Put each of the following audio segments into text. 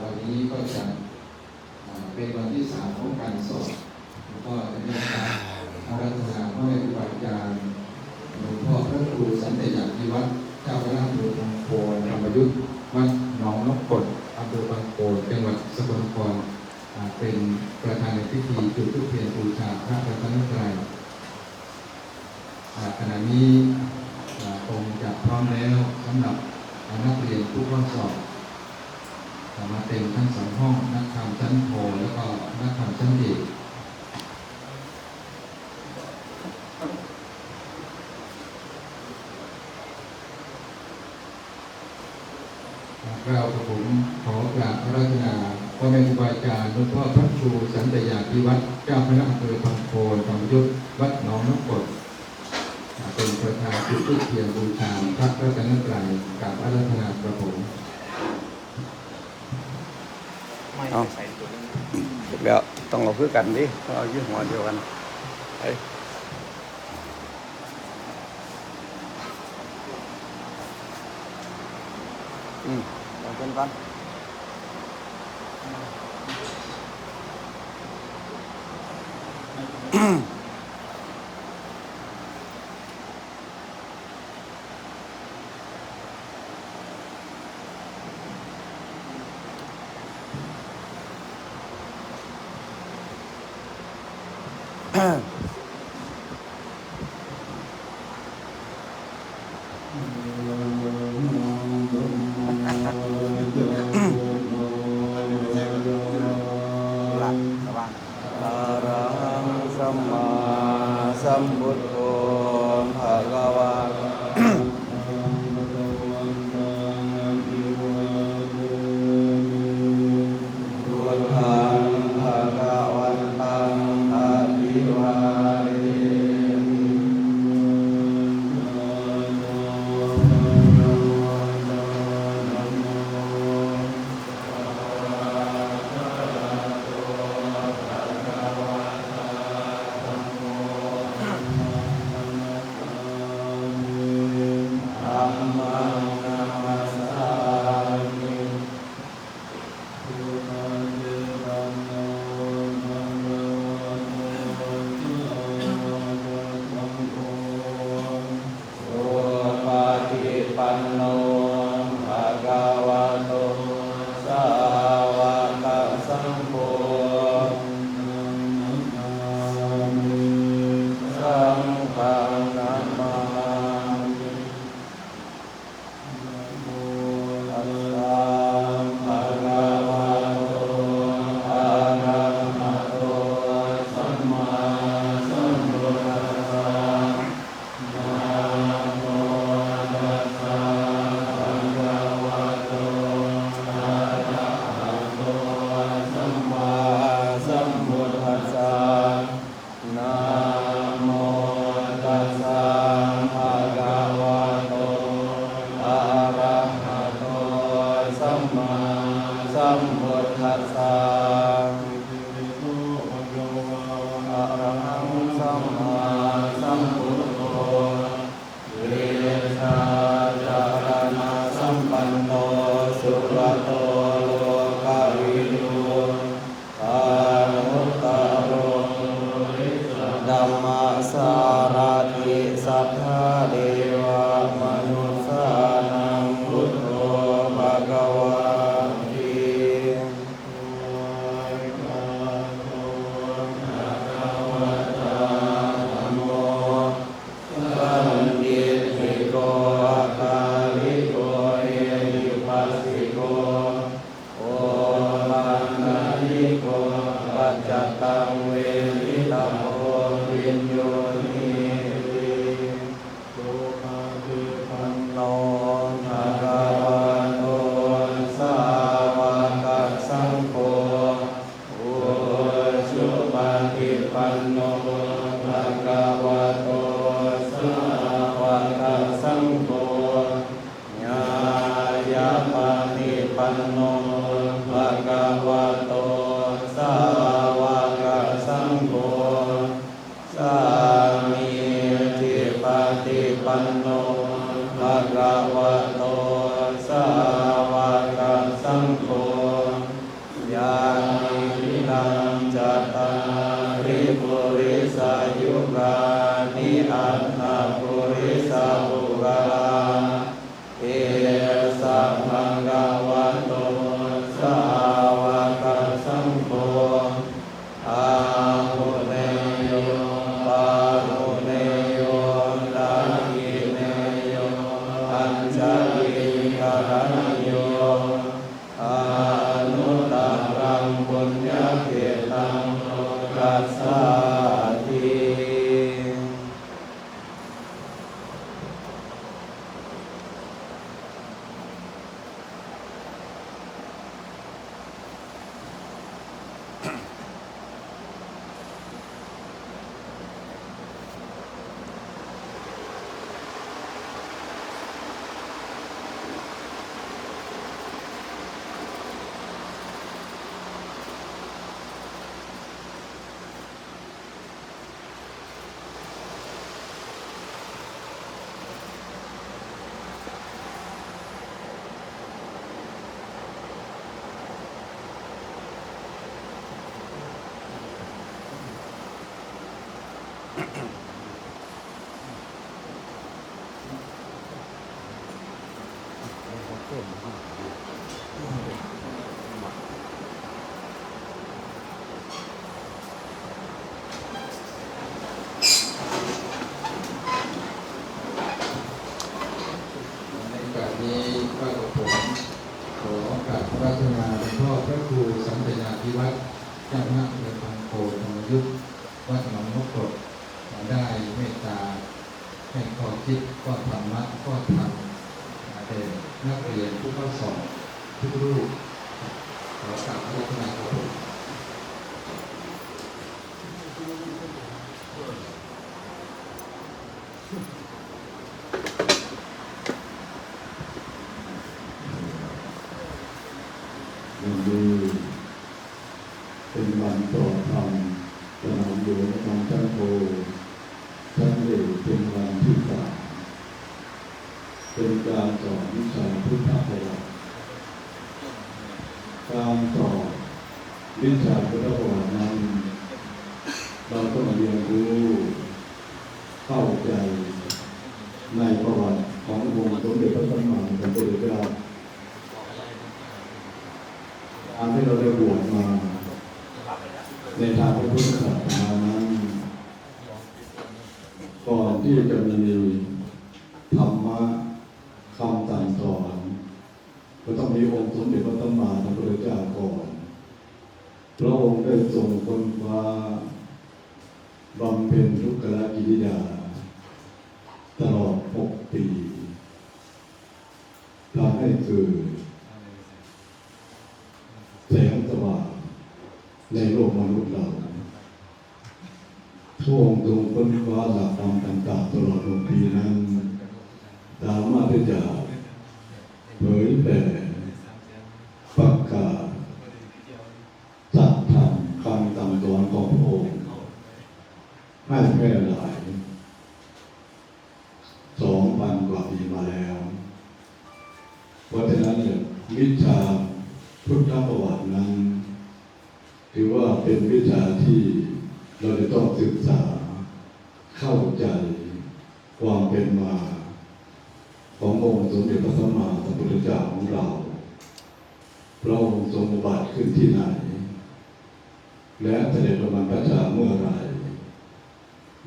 วันนี้ก็จะเป็นวันที่สามของการสอบแล้วก็จะมีการอารัธนาพระแม่ครูอาจารย์หลวงพ่อพระครูสันติยาธิวัฒน์เจ้าคณะอำเภอบางโพธรรมยุทธ์วัดหนองนกกดอำเภอบางโพจังหวัดสกลนครเป็นประธานในพิธีจุดธูปเทียนบูชาพระรัตนตรัยขณะนี้คงจะพร้อมแล้วสำหรับนักเรียนผู้เข้าสอบ มาเต็มทั้งสองห้องนักธรรมชั้นโทแล้วก็นักธรรมชั้นเอกอ่าผมขอกราบพระราชนาพ่อแม่ครูบาอาจารย์หลวงพ่อพระครูสันตยาธิวัฒน์เจ้าคณะอำเภอพังโคนธรรมยุทธวัดหนองน้ำกดเป็นประธานจุดทูปเทียนบูชาพระรัตนตรัยกับอารัธนาประผม เอาเดี๋ยวต้องเอาคือกันดิต้องเอายี่ห้อเดียวกันไปอืมเอาเป็นกันหลักระวังอะระหัง สัมพุทโธภะคะวะ สุขโต วิ เป็นความคิดก็ธรรมะก็ธรรมเด่นักเรียนผู้เข้าสอบทุกรูปขอกราบพระราชนาครับผม วันนี้เป็นวันปลอดธรรมสนามหลวงของท่านโพท่านเอกเป็นวันที่สามเป็นการสอนวิชาพุทธประวัติ การสอนวิชาพุทธประวัตินั้นเราต้องเรียนรู้เข้าใจในประวัติขององค์สมเด็จพระสัมมาสัมพุทธเจ้าการที่เราได้บวชมา ในทางพระพุทธศาสนานั้นก่อนที่จะมีธรรมะคำสั่งสอนก็ต้องมีองค์สมเด็จพระสัมมาสัมพุทธเจ้าก่อนพระองค์ได้ทรงค้นคว้าบำ เพ็ญทุกขละกิริยา ตลอดหกปีทำให้เกิดแสงสว่างในโลกมนุษย์เราช่วงตรงค้นคว้าหลักธรรมต่างๆตลอดหกปีนั้น สามารถที่จะเผยแผ่ พุทธประวัตินั้น ถือว่าเป็นวิชาที่เราจะต้องศึกษาเข้าใจความเป็นมา ขององค์สมเด็จพระสัมมาสัมพุทธเจ้าของเราพระองค์ทรงอุบัติขึ้นที่ไหน และเสด็จประมาณพระชาเมื่อไร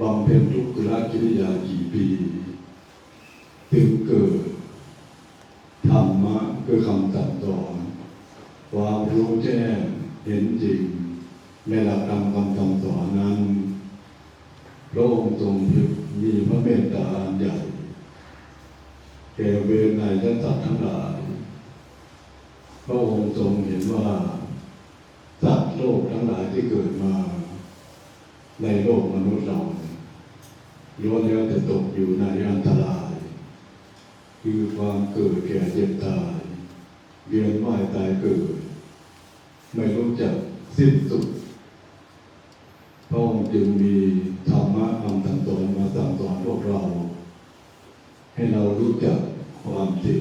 บำเพ็ญทุกขละกิริยากี่ปีถึงเกิดธรรมะคือคำสั่งสอน ความรู้แจ้งเห็นจริงในหลักธรรมคำสั่งสอนนั้นพระองค์ทรงมีพระเมตตาอันใหญ่แก่เวรในและสัตว์ทั้งหลายพระองค์ทรงเห็นว่าสัตว์โลกทั้งหลายที่เกิดมา ในโลกมนุษย์เราล้วนแล้วจะตกอยู่ในอันตราย คือความเกิดแก่เจ็บตาย เวียนว่ายตายเกิด ไม่รู้จักสิ้นสุดพระองค์จึงมีธรรมะคำสั่งสอนมาสั่งสอนพวกเรา ให้เรารู้จักความจริง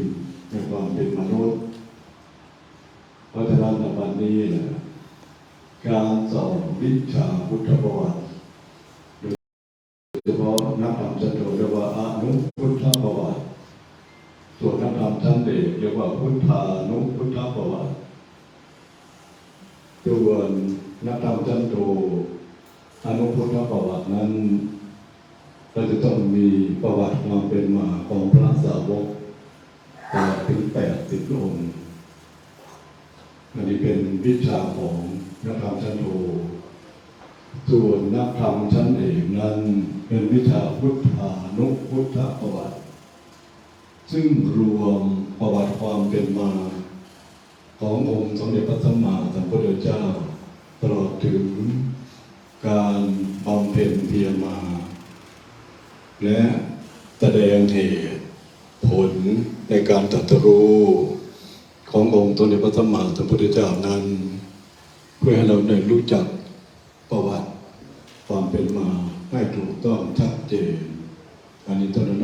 ในความเป็นมนุษย์เพราะฉะนั้นวันนี้นะการสอนวิชาพุทธประวัติโดยเฉพาะนักธรรมจะโดเรียกว่าอนุพุทธประวัติ ส่ว นักธรรมชั้นเอกเรียกว่าพุทธานุพุทธประวัติส่วนนักธรรมชั้นโทอนุพุทธประวัตินั้นเราจะต้องมีประวัติความเป็นมาของพระสาวกตลอดถึงแปดสิบองค์อันนี้เป็นวิชาของนักธรรมชั้นโทส่วนนักธรรมชั้นเอกนั้น เป็นวิชาพุทธานุพุทธประวัติ ซึ่งรวมประวัติความเป็นมา ขององค์สมเด็จพระสัมมาสัมพุทธเจ้า ตลอดถึงการบำเพ็ญเพียรมา และแสดงเหตุผลในการตรัสรู้ขององค์สมเด็จพระสัมมาสัมพุทธเจ้านั้น เพื่อให้เราได้รู้จักประวัติความเป็นมาให้ถูกต้องชัดเจนอันนี้ตอนนั้น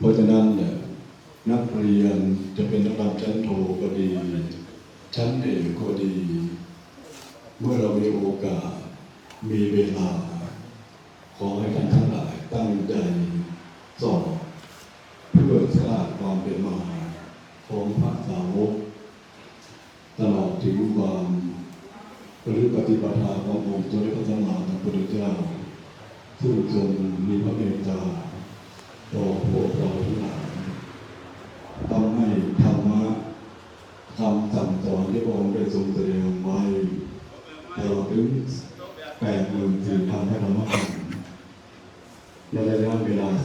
เพราะฉะนั้นเนี่ยนักเรียนจะเป็นนักนำชั้นโทก็ดี ชั้นเอกก็ดี เมื่อเรามีโอกาสมีเวลา ขอให้ท่านทั้งหลายตั้งใจสอบเพื่อทราบความเป็นมาของพระสาวกตลอดถึงความหรือปฏิบัติขององค์สมเด็จพระสัมมาสัมพุทธเจ้าซึ่งทรงมีพระเมตตาต่อพวก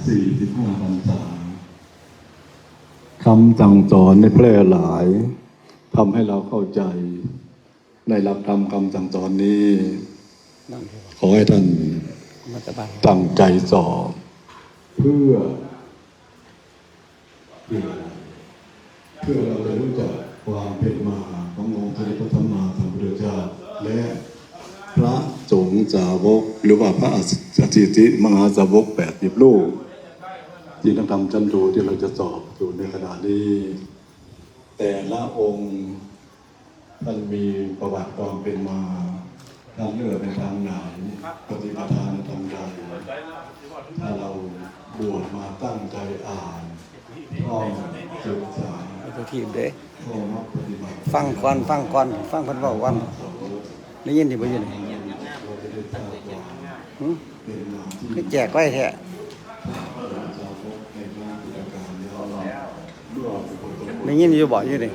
สี่สิบห้าพรรษาคำสั่งสอนในแพร่หลายทำให้เราเข้าใจ ในหลักธรรมคำสั่งสอนนี้ ขอให้ท่านตั้งใจสอบเพื่อเพื่อเราจะรู้จักความเป็นมาขององค์พระพุทธมาสัมพุทธเจ้าและพระสงฆ์สาวกหรือว่าพระอสิติมหาสาวกแปดสิบลูก ที่นักธรรมชั้นดูที่เราจะสอบอยู่ในขณะนี้แต่ละองค์ท่านมีประวัติความเป็นมาท่านเลือกในทางไหนปฏิปทานทางใดถ้าเราบวชมาตั้งใจอ่านท่องศึกษาตัวทีมเด้ฟังก่อนฟังก่อนฟังพิ่นเว้าก่อนได้ยินที่บ่ยู่นี่เราจะได้ทราบว่าหึเป็นคือแจกไว้แท้ พระสาวกในพระพุทธการแล้วเมื่อบุคคลคน ได้ยินอยู่บ่อยู่นี่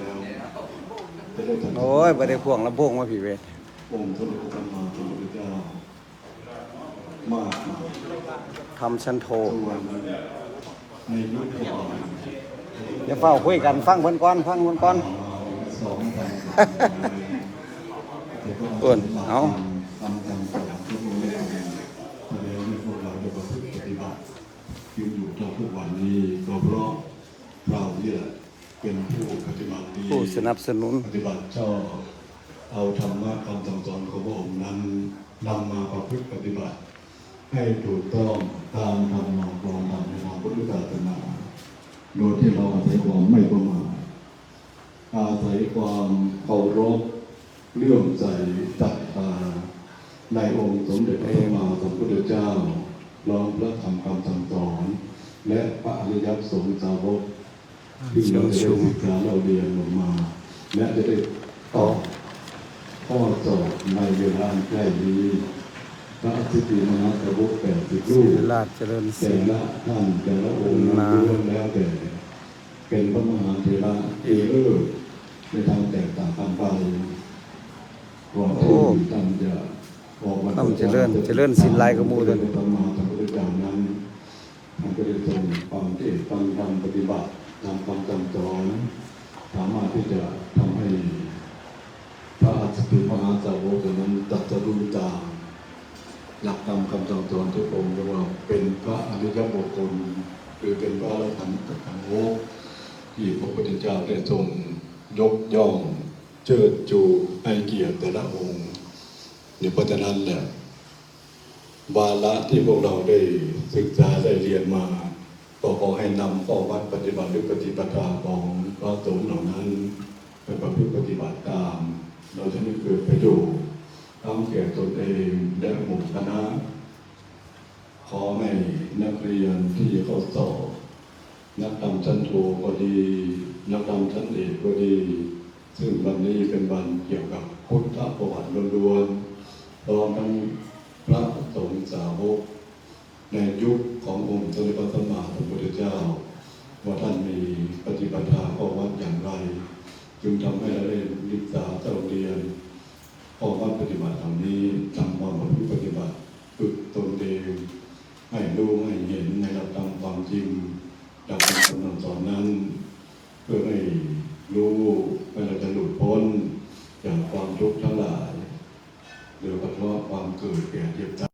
จะได้ทำโอ้ยบ่ได้พ่วงลำโพงมาพี่เวทองค์สมเด็จพระสัมมาสัมพุทธเจ้ามากมายทำชั้นโทส่วนในยุคก่อนอย่าเฝ้าคุยกันฟังเพิ่นก่อนฟังเพิ่นก่อนสองพันเอิ้นเอาทำทำสอนทุกคนเลยแสดงให้พวกเราได้ประพฤติปฏิบัติยืนอยู่จนทุกวันนี้ก็เพราะเรานี่แหละ เป็นผู้ปฏิบัติดีผู้สนับสนุน ปฏิบัติชอบเอาธรรมะคำสั่งสอนของพระองค์นั้นนำมาประพฤติปฏิบัติ ให้ถูกต้องตามธรรมนองครองธรรมในทางพุทธศาสนาโดยที่เราอาศัยความไม่ประมาทอาศัยความเคารพเลื่อมใสศรัทธาในองค์สมเด็จพระสัมมาสัมพุทธเจ้าน้อมพระธรรมคำสั่งสอน และพระอริยสงฆ์สาวก ที่เราได้ศึกษาเราเรียนมา และจะได้ตอบข้อสอบในเวลาใกล้นี้พระอธิติมหาสาวกแปดสิบรูปราชเจริญแต่ละท่านแต่ละองค์นั้นล้วนแล้วแต่เป็นพระมหาเถระที่เลิศในทางแตกต่างกันไปก่อนที่ท่านจะออกมาทำเจริญเจริญศีลหลายกมู่เด้อพระมหาสัมเจ้านั้นท่านก็ได้ทรงความเทศน์ฟังธรรมปฏิบัติ ตามคำสั่งสอนสามารถที่จะทำให้พระอัสสชิมหาสาวกนั้นตรัสรู้ตามหลักธรรมคำสั่งสอนทุกองค์เรียกว่าเป็นพระอริยบุคคลหรือเป็นพระอรหันตสังโฆที่พระพุทธเจ้าได้ทรงยกย่องเชิดชูให้เกียรติแต่ละองค์เนี่ยเพราะฉะนั้นแหละวาระที่พวกเราได้ศึกษาได้เรียนมา ก็ขอให้นำข้อวัดปฏิบัติหรือปฏิปทาของพระสงฆ์เหล่านั้นไปประพฤติปฏิบัติตาม เราจะได้เกิดประโยชน์ทั้งแก่ตนเองและหมู่คณะขอให้นักเรียนที่เขาสอบนักธรรมชั้นโทก็ดี นักธรรมชั้นเอกก็ดี ซึ่งวันนี้เป็นวันเกี่ยวกับพุทธประวัติล้วนๆพร้อมทั้งพระสงฆ์สาวกในยุค ขององค์สมเด็จพระสัมมาสัมพุทธเจ้า ว่าท่านมีปฏิปทาข้อวัดอย่างไร จึงทำให้เราได้ศึกษาเจ้าเรียนข้อวัดปฏิบัติเหล่านี้ทำความประพปฏิบัติฝึกตนเองให้รู้ให้เห็นในหลักรรมความจริงดับธรรมคำสอนนั้น เพื่อให้รู้ให้เราจะหลุดพ้นจากความทุกข์ทั้งหลายโดยเฉพาะความเกิดแก่เจ็บตาย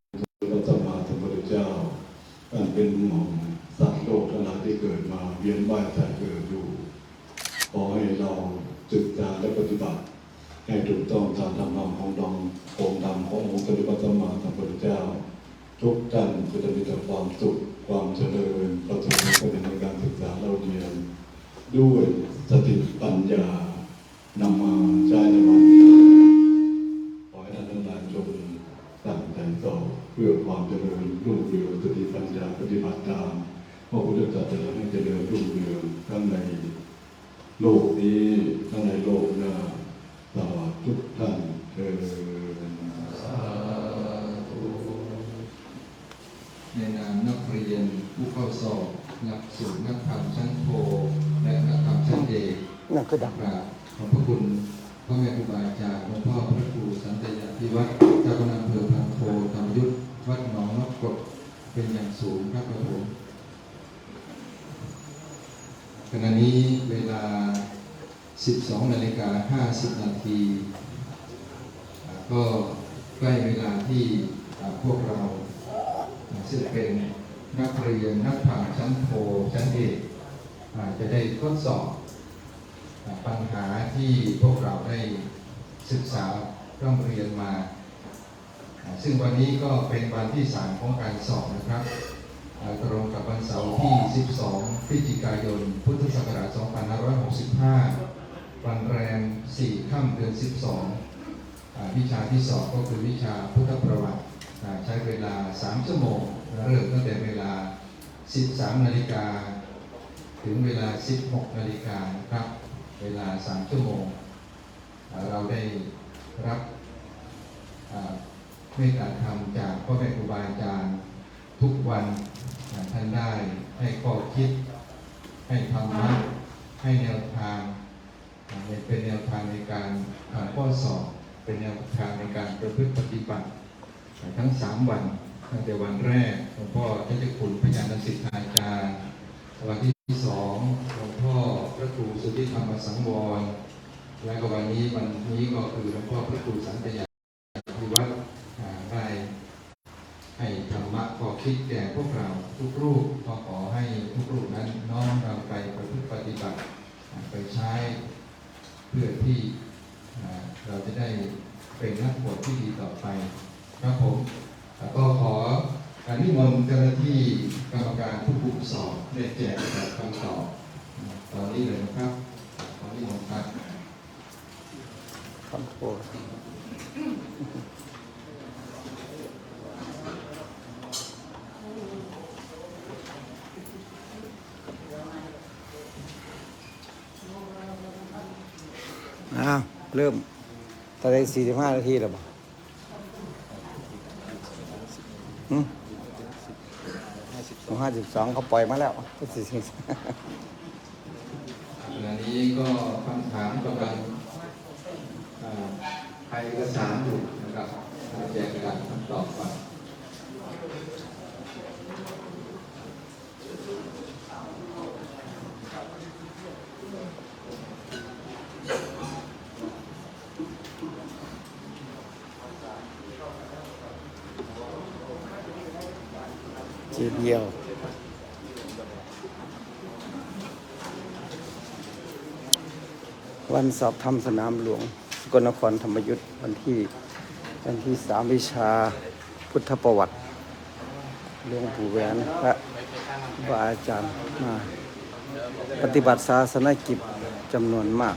ให้ถูกต้องตามธรรมของดององค์ธรรมขององค์สมเด็จพระสัมมาสัมพุทธเจ้า ทุกท่านก็จะมีแต่ความสุขความเจริญประสบความสำเร็จในการศึกษาเราเรียน ด้วยสติปัญญานำมาใช้ในวันขอให้ท่านทั้งหลายจงตั้งใจต่อเพื่อความเจริญรุ่งเรืองสติปัญญาปฏิบัติตามพระพุทธศาสนาให้เจริญรุ่งเรืองทั้งในโลกนี้ทั้งในโลก คือดังกราบขอบพระคุณพ่อแม่ครูบาอาจารย์หลวงพ่อพระครูสันตยาธิวัฒน์เจ้าคณะอำเภอพังโพธรรมยุทธวัดหนองนกกดเป็นอย่างสูงครับผมขณะนี้เวลา 12 นาฬิกา 50 นาที ก็ใกล้เวลาที่พวกเราซึ่งเป็นนักเรียนนักผ่านชั้นโทชั้นเอกจะได้ทดสอบ ปัญหาที่พวกเราได้ศึกษาร่ำเรียนมา ซึ่งวันนี้ก็เป็นวันที่3ของการสอบนะครับตรงกับวันเสาร์ที่ 12 พฤศจิกายน พุทธศักราช 2565 วันแรม 4 ค่ำเดือน 12อ่าวิชาที่สอบก็คือวิชาพุทธประวัติ ใช้เวลา 3 ชั่วโมง เริ่มตั้งแต่เวลา 13 นาฬิกา ถึงเวลา 16 นาฬิกานะครับ เวลา3ชั่วโมง เราได้รับเมตตาธรรมจากพ่อแม่ครูบาอาจารย์ทุกวันท่านได้ให้ข้อคิด ให้ธรรมะให้แนวทางเป็นแนวทางในการอ่าข้อสอบเป็นแนวทางในการประพฤติปฏิบัติ ทั้งสามวันตั้งแต่วันแรกหลวงพ่อเจ้าคุณพญานสิทธาจารย์วันที่ วร และก็วันนี้วันนี้ก็คือหลวงพ่อพระครูสันตยาธิวัฒน์อ่าได้ให้ธรรมะขอคิดแก่พวกเราทุกรูปก็ขอให้ทุกรูปนั้นน้อมเราไปประพฤติปฏิบัติไปใช้เพื่อที่เราจะได้เป็นนักบวชที่ดีต่อไปครับผมแล้วก็ขอการนิมนต์เจ้าหน้าที่กรรมการผู้คุมสอบได้แจกแบบคำตอบตอนนี้เลยนะครับ ขอนิมนต์ครับคำโพดอ้าวเริ่มตอนนี้สี่สิบห้านาทีแล้วบ่หืมห้าสิบสองเขาปล่อยมาแล้วสี่สิบ ขณะนี้ก็คำถามกำลังอ่าใครเอกสารอยู่นะครับอ่าแจกกระดาษคำตอบก่อนจีเดียว วันสอบธรรมสนามหลวง สกลนครธรรมยุทธ์วันที่วันที่สามวิชาพุทธประวัติหลวงปู่แหวนพระบาอาจารย์มา ปฏิบัติศาสนกิจจำนวนมาก